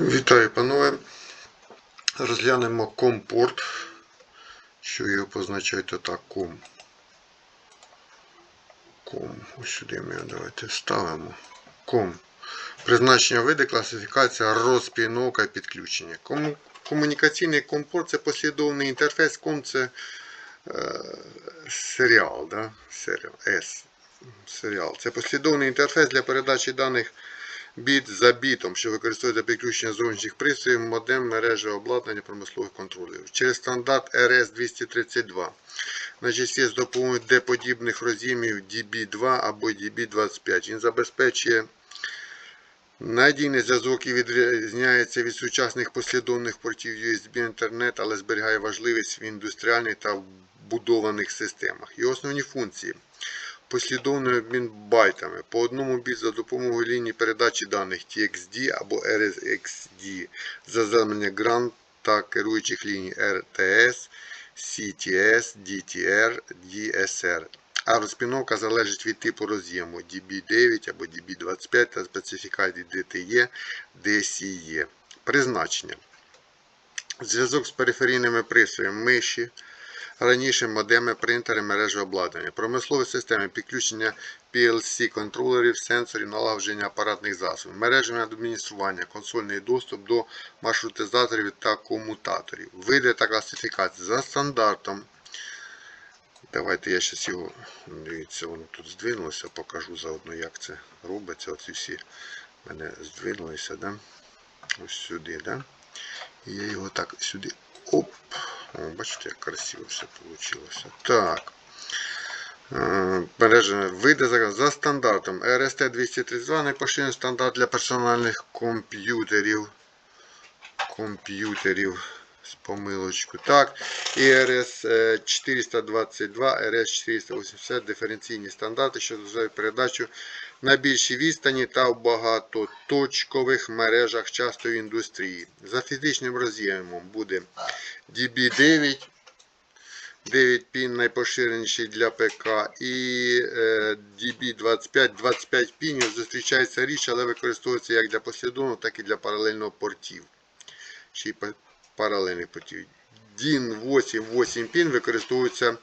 Вітаю, панове. Розглянемо компорт. Що його позначають отак ком. Ком. Ось сюди ми його давайте вставимо. Ком. Призначення види, класифікація, розпіновка, підключення. Кому- Комунікаційний компорт це послідовний інтерфейс. Ком це е, серіал. Да? Серіал. S. Серіал. Це послідовний інтерфейс для передачі даних біт за бітом, що використовується підключення зовнішніх пристроїв, модем, мережі обладнання промислових контролерів. Через стандарт RS-232. Значить, є з допомогою D-подібних роз'ємів DB2 або DB25. Він забезпечує надійний зв'язок і відрізняється від сучасних послідовних портів USB Ethernet, але зберігає важливість в індустріальних та вбудованих системах. Його основні функції послідовний обмін байтами по одному біт за допомогою лінії передачі даних TXD або RSXD, заземлення GRANT та керуючих ліній RTS, CTS, DTR, DSR. А розпіновка залежить від типу роз'єму DB9 або DB25 та специфікації DTE, DCE. Призначення. Зв'язок з периферійними пристроями миші, раніше модеми, принтери, мережі обладнання, промислові системи, підключення PLC-контролерів, сенсорів, налагодження апаратних засобів, мережами адміністрування, консольний доступ до маршрутизаторів та комутаторів, види та класифікації за стандартом. Давайте я зараз його, дивіться, воно тут здвинулося, покажу заодно, як це робиться. Оці всі мене здвинулися, да? ось сюди, да? І я його так сюди. Оп! Бачите, як красиво все вийшло. Так. Е, Мережа вийде за, за стандартом. RST 232 найпоширений стандарт для персональних комп'ютерів. Комп'ютерів з помилочку. Так. І RS 422, RS 480 диференційні стандарти, що дозволяють передачу на більшій відстані та в багатоточкових мережах часто індустрії. За фізичним роз'ємом буде DB9, 9 пін найпоширеніший для ПК і е, DB25, 25 пінів зустрічається річ, але використовується як для послідовного, так і для паралельного портів. Па- паралельних портів. DIN 8, 8 пін використовується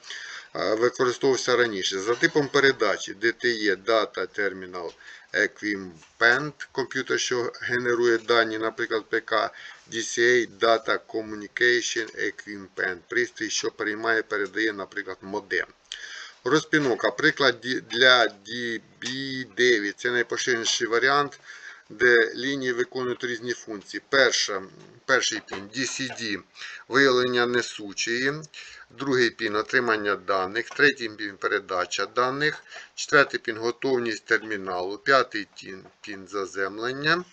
використовувався раніше. За типом передачі DTE Data Terminal Equipment, комп'ютер, що генерує дані, наприклад, ПК, DCA Data Communication Equipment, пристрій, що приймає, передає, наприклад, модем. Розпіновка. Приклад для DB9. Це найпоширеніший варіант, де лінії виконують різні функції. Перша, перший пін DCD виявлення несучої. Другий пін отримання даних, третій пін передача даних, четвертий пін готовність терміналу, п'ятий пін, заземлення,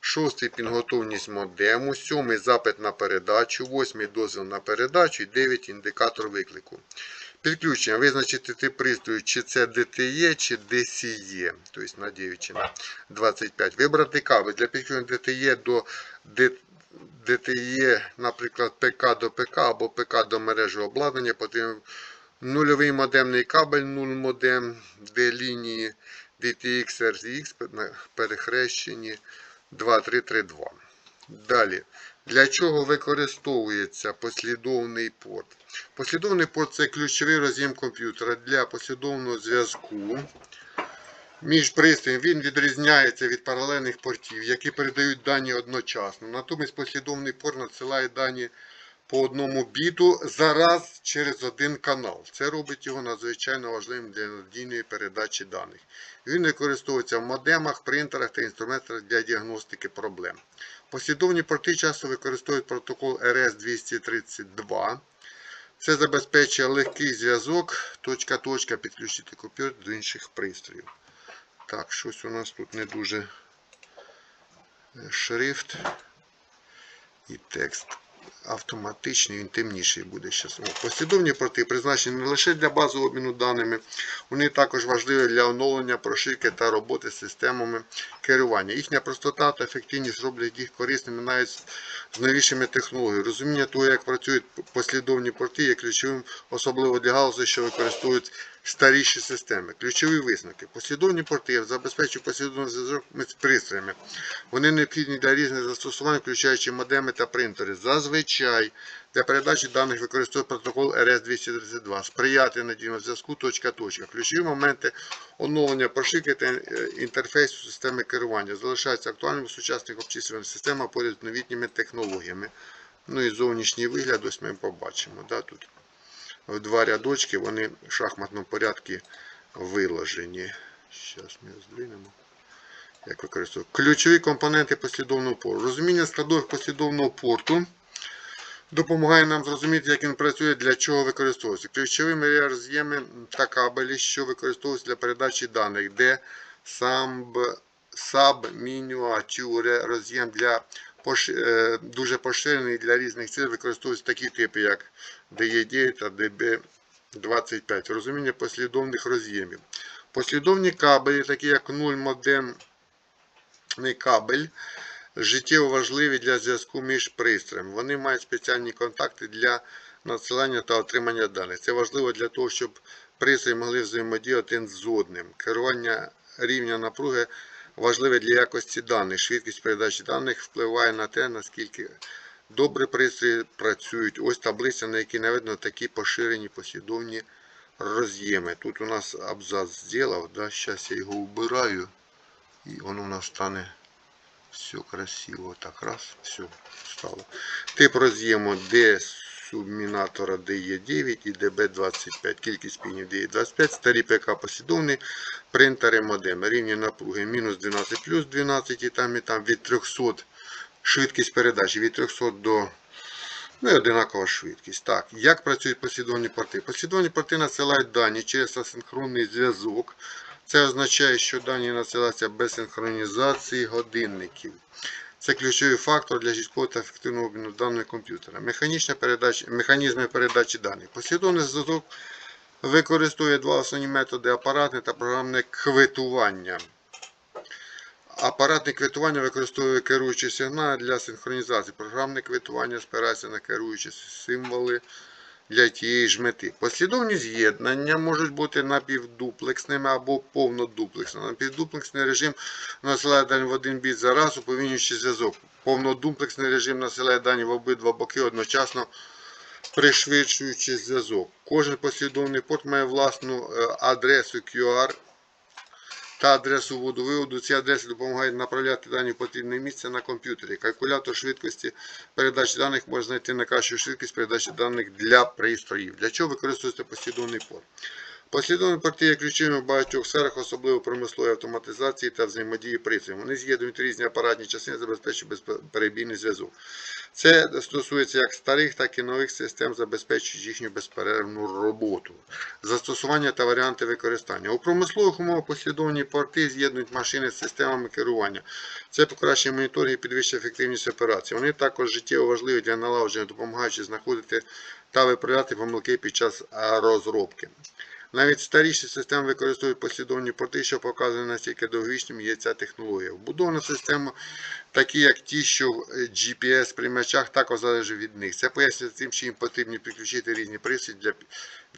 шостий пін готовність модему, сьомий запит на передачу, восьмий дозвіл на передачу. І дев'ять індикатор виклику. Підключення. Визначити тип пристрою, чи це DTE, чи DCE, тобто на 9 чи на 25. Вибрати кабель. Для підключення DTE до D- DTE, наприклад, ПК до ПК або ПК до мережі обладнання, потрібен нульовий модемний кабель, 0 модем, де лінії DTX, RTX перехрещені 2332. Далі. Для чого використовується послідовний порт? Послідовний порт це ключовий роз'єм комп'ютера для послідовного зв'язку між пристроєм. Він відрізняється від паралельних портів, які передають дані одночасно. Натомість послідовний порт надсилає дані по одному біту зараз через один канал. Це робить його надзвичайно важливим для надійної передачі даних. Він використовується в модемах, принтерах та інструментах для діагностики проблем. Послідовні порти часто використовують протокол RS-232. Це забезпечує легкий зв'язок, точка-точка, підключити комп'ютер до інших пристроїв. Так, щось у нас тут не дуже е, шрифт і текст. Автоматичний, він темніший буде зараз. Послідовні порти призначені не лише для базового обміну даними, вони також важливі для оновлення, прошивки та роботи з системами керування. Їхня простота та ефективність роблять їх корисними навіть з- новішими технологіями. Розуміння того, як працюють послідовні порти, є ключовим, особливо для галузей, що використовують старіші системи. Ключові висновки. Послідовні порти забезпечують послідовний зв'язок з пристроями. Вони необхідні для різних застосувань, включаючи модеми та принтери. Зазвичай для передачі даних використовує протокол RS-232, сприяти надійному зв'язку точка-точка. Ключові моменти оновлення прошивки та е, інтерфейсу системи керування залишаються актуальними в сучасних обчислювальних системах поряд з новітніми технологіями. Ну і зовнішній вигляд, ось ми побачимо. Да, тут в два рядочки вони в шахматному порядку виложені. Зараз ми здвинемо. Як використовувати. Ключові компоненти послідовного порту. Розуміння складових послідовного порту допомагає нам зрозуміти, як він працює, для чого використовується. Ключовими роз'єми та кабелі, що використовуються для передачі даних, де сам сабмініатюри роз'єм для дуже поширений для різних цілей використовуються такі типи, як DE9 та DB25. Розуміння послідовних роз'ємів. Послідовні кабелі, такі як 0 модемний кабель, життєво важливі для зв'язку між пристроями. Вони мають спеціальні контакти для надсилання та отримання даних. Це важливо для того, щоб пристрої могли взаємодіяти один з одним. Керування рівня напруги важливе для якості даних. Швидкість передачі даних впливає на те, наскільки добре пристрої працюють. Ось таблиця, на якій наведено такі поширені послідовні роз'єми. Тут у нас абзац зробив, да? зараз я його убираю і воно у нас стане все красиво. Так, раз, все, стало. Тип роз'єму D субмінатора DE9 і DB25. Кількість пінів DE25. Старі ПК послідовні. Принтери модеми. Рівні напруги мінус 12 плюс 12 і там і там від 300. Швидкість передачі від 300 до Ну і одинакова швидкість. Так, як працюють послідовні порти? Послідовні порти надсилають дані через асинхронний зв'язок. Це означає, що дані надсилаються без синхронізації годинників. Це ключовий фактор для чіткого та ефективного обміну даних комп'ютера. Механізми передачі даних. Послідовний зв'язок використовує два основні методи апаратне та програмне квитування. Апаратне квитування використовує керуючі сигнали для синхронізації. Програмне квитування спирається на керуючі символи для тієї ж мети. Послідовні з'єднання можуть бути напівдуплексними або повнодуплексними. Напівдуплексний режим насилає дані в один біт за раз, уповільнюючи зв'язок. Повнодуплексний режим насилає дані в обидва боки одночасно пришвидшуючи зв'язок. Кожен послідовний порт має власну е, адресу QR та адресу вводу-виводу. Ці адреси допомагають направляти дані в потрібне місце на комп'ютері. Калькулятор швидкості передачі даних може знайти найкращу швидкість передачі даних для пристроїв. Для чого використовується послідовний порт? Послідовні порти є ключовими в багатьох сферах, особливо в промисловій автоматизації та взаємодії пристроїв. Вони з'єднують різні апаратні частини, забезпечують безперебійний зв'язок. Це стосується як старих, так і нових систем, забезпечують їхню безперервну роботу. Застосування та варіанти використання. У промислових умовах послідовні порти з'єднують машини з системами керування. Це покращує моніторинг і підвищує ефективність операцій. Вони також життєво важливі для налагодження, допомагаючи знаходити та виправляти помилки під час розробки. Навіть старіші системи використовують послідовні порти, що показує наскільки довговічним є ця технологія. Вбудована система, такі як ті, що в GPS-приймачах, також залежить від них. Це пояснюється тим, що їм потрібно підключити різні пристрої для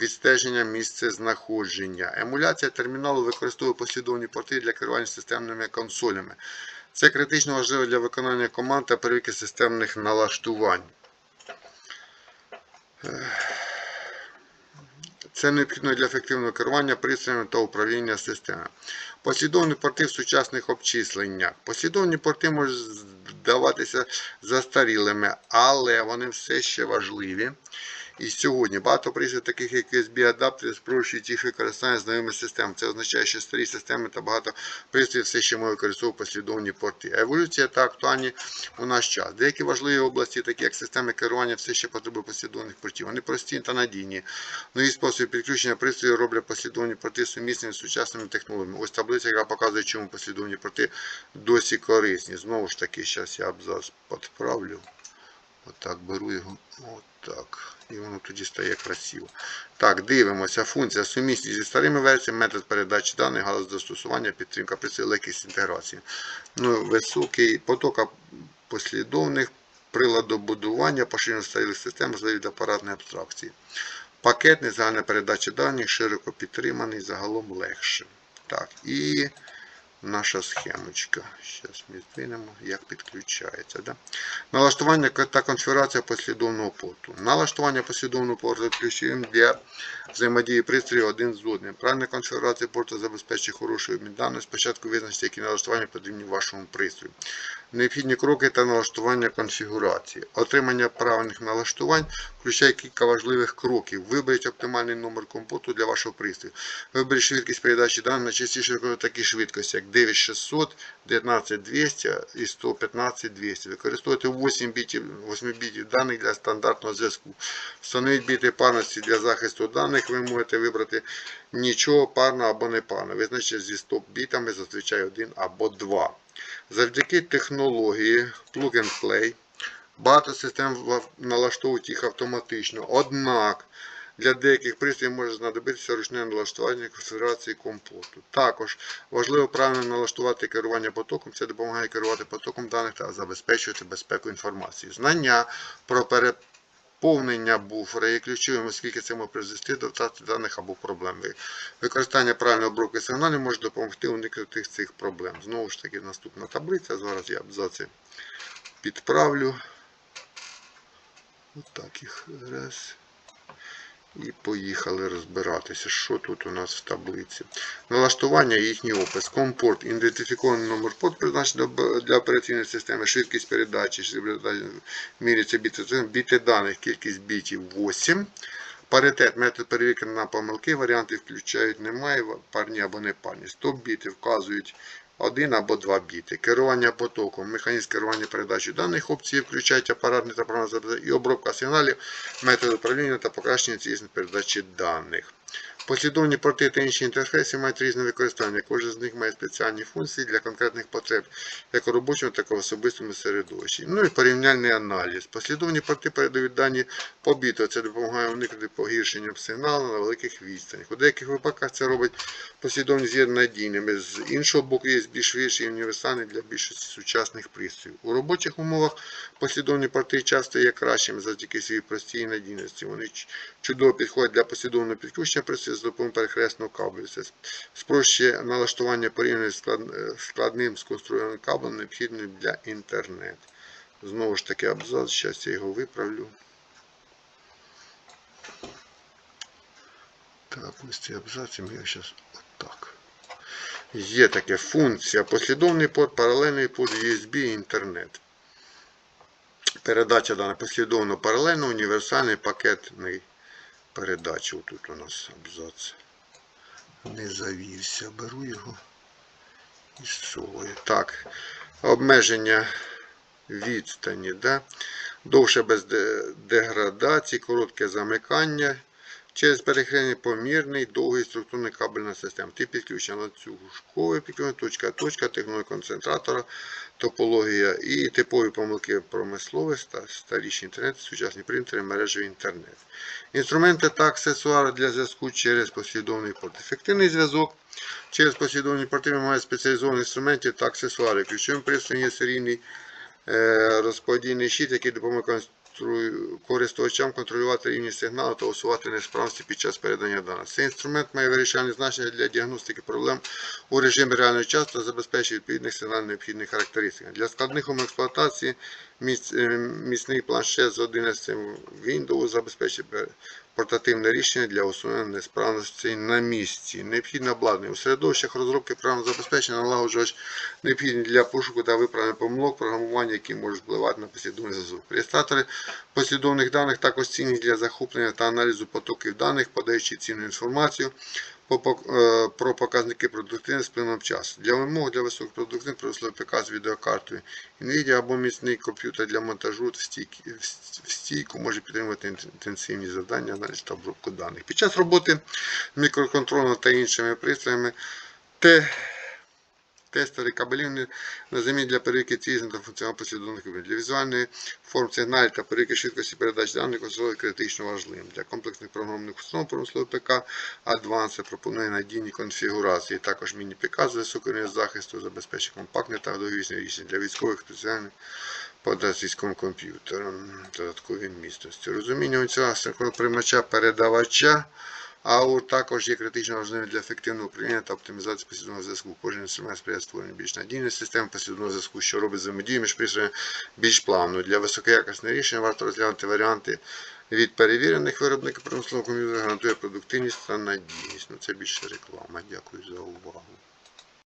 відстеження місця знаходження. Емуляція терміналу використовує послідовні порти для керування системними консолями. Це критично важливо для виконання команд та перевірки системних налаштувань. Це необхідно для ефективного керування пристроями та управління системами. Послідовні порти в сучасних обчисленнях. Послідовні порти можуть здаватися застарілими, але вони все ще важливі. І сьогодні багато пристроїв, таких як USB-адаптери, спрощують їх використання знайомих систем. Це означає, що старі системи та багато пристроїв все ще можуть використовувати послідовні порти. Еволюція та актуальні у наш час. Деякі важливі області, такі як системи керування, все ще потребують послідовних портів. Вони прості та надійні. Нові способи підключення пристроїв роблять послідовні порти сумісними з сучасними технологіями. Ось таблиця, яка показує, чому послідовні порти досі корисні. Знову ж таки, зараз я абзац підправлю. Отак беру його. Отак. І воно тоді стає красиво. Так, дивимося. Функція сумісність зі старими версіями, метод передачі даних, галузь застосування, підтримка прицілу, легкість інтеграції. Ну, Високий поток послідовних приладобудування, поширення старих систем, від апаратної абстракції. Пакетний, загальна передача даних, широко підтриманий, загалом легше. Так, і наша схемочка. Зараз ми здвинемо, як підключається. Да? Налаштування та конфігурація послідовного порту. Налаштування послідовного порту ключовим для взаємодії пристрою один з одним. Правильна конфігурація порту забезпечує хорошу обмін даних. Спочатку визначте, які налаштування потрібні вашому пристрою. Необхідні кроки та налаштування конфігурації. Отримання правильних налаштувань включає кілька важливих кроків. Виберіть оптимальний номер компорту для вашого пристрою. Виберіть швидкість передачі даних найчастіше виконують такі швидкості, як 9600, 19200 і 115200. Використовуйте 8 бітів, 8 бітів даних для стандартного зв'язку. Встановіть біти парності для захисту даних. Ви можете вибрати нічого, парно або не парно. Визначте зі стоп-бітами зазвичай один або два. Завдяки технології Plug and Play багато систем налаштовують їх автоматично. Однак для деяких пристроїв може знадобитися ручне налаштування конфігурації компоту. Також важливо правильно налаштувати керування потоком. Це допомагає керувати потоком даних та забезпечувати безпеку інформації. Знання про переповнення буфера є ключовим, оскільки це може призвести до втрати даних або проблем. Використання правильної обробки сигналів може допомогти уникнути цих проблем. Знову ж таки, наступна таблиця. Зараз я абзаці підправлю. Отак їх раз. І поїхали розбиратися, що тут у нас в таблиці. Налаштування їхній опис. Компорт, ідентифікований номер порт, призначений для- операційної системи, швидкість передачі, міряться біти, біти даних, кількість бітів 8. Паритет, метод перевірки на помилки, варіанти включають немає, парні або не парні. Стоп біти вказують один або два біти. Керування потоком, механізм керування передачі даних, опції включають апаратний та програмне і обробка сигналів, методи управління та покращення цілісної передачі даних. Послідовні порти та інші інтерфейси мають різне використання. Кожен з них має спеціальні функції для конкретних потреб, як у робочому, так і в особистому середовищі. Ну і порівняльний аналіз. Послідовні порти передають дані по біту. Це допомагає уникнути погіршення сигналу на великих відстанях. У деяких випадках це робить послідовні з'єднання надійними. З іншого боку, є більш швидші і універсальні для більшості сучасних пристроїв. У робочих умовах послідовні порти часто є кращими завдяки своїй простій надійності. Вони чудово підходять для послідовного підключення з допомогою перехресного кабелю. Це спрощує налаштування порівняно з е, складним сконструйованим кабелем, необхідним для інтернету. Знову ж таки абзац, зараз я його виправлю. Так, ось цей абзац, і ми його зараз отак. Є таке функція, послідовний порт, паралельний порт USB і інтернет. Передача дана послідовно паралельно, універсальний пакетний передачі. Тут у нас абзац. Не завівся. Беру його і совую. Так. Обмеження відстані. Да? Довше без деградації, коротке замикання. Через перехрестя помірний, довгий структурний кабельна система. Тип підключення ланцюжковий підключення, точка, точка, технологія концентратора, топологія і типові помилки промислових, ста- старіші інтернет, сучасні принтери, мережевий інтернет. Інструменти та аксесуари для зв'язку через послідовний порт. Ефективний зв'язок через послідовні порти мають спеціалізовані інструменти та аксесуари. Ключовим пристроєм є серійний е, розподільний щит, який допомагає користувачам контролювати рівні сигналу та усувати несправності під час передання даних. Цей інструмент має вирішальне значення для діагностики проблем у режимі реального часу та забезпечує відповідних сигнал необхідних характеристик. Для складних умов експлуатації е, міцний планшет з 11 Windows забезпечує портативне рішення для усунення несправності на місці. Необхідне обладнання. У середовищах розробки програмного забезпечення налагоджувач необхідні для пошуку та виправлення помилок, програмування, які можуть впливати на послідовний зв'язок. Реєстратори послідовних даних також цінні для захоплення та аналізу потоків даних, подаючи цінну інформацію про показники продуктивності з плином часу. Для вимог для високих продуктивності проросло ПК з відеокартою NVIDIA або міцний комп'ютер для монтажу в стійку може підтримувати інтенсивні завдання, аналіз та обробку даних. Під час роботи з мікроконтролем та іншими пристроями те тестери кабелів на заміні для перевірки цілісних та функціонал послідовних кабелів. Для візуальної форм сигналів та перевірки швидкості передач даних особливо критично важливим. Для комплексних програмних установ промислового ПК Advanced пропонує надійні конфігурації, також міні-ПК з високим захисту, забезпечує компактне та довговічне рішення для військових спеціальних подасть військовим комп'ютерам, додаткові містності. Розуміння цього приймача передавача АУ також є критично важливим для ефективного управління та оптимізації послідовного зв'язку. Кожен інструмент сприяє створенню більш надійної системи послідовного зв'язку, що робить взаємодію між пристроями більш плавною. Для високоякісного рішення варто розглянути варіанти від перевірених виробників промислового комп'ютера, гарантує продуктивність та надійність. Ну, це більше реклама. Дякую за увагу.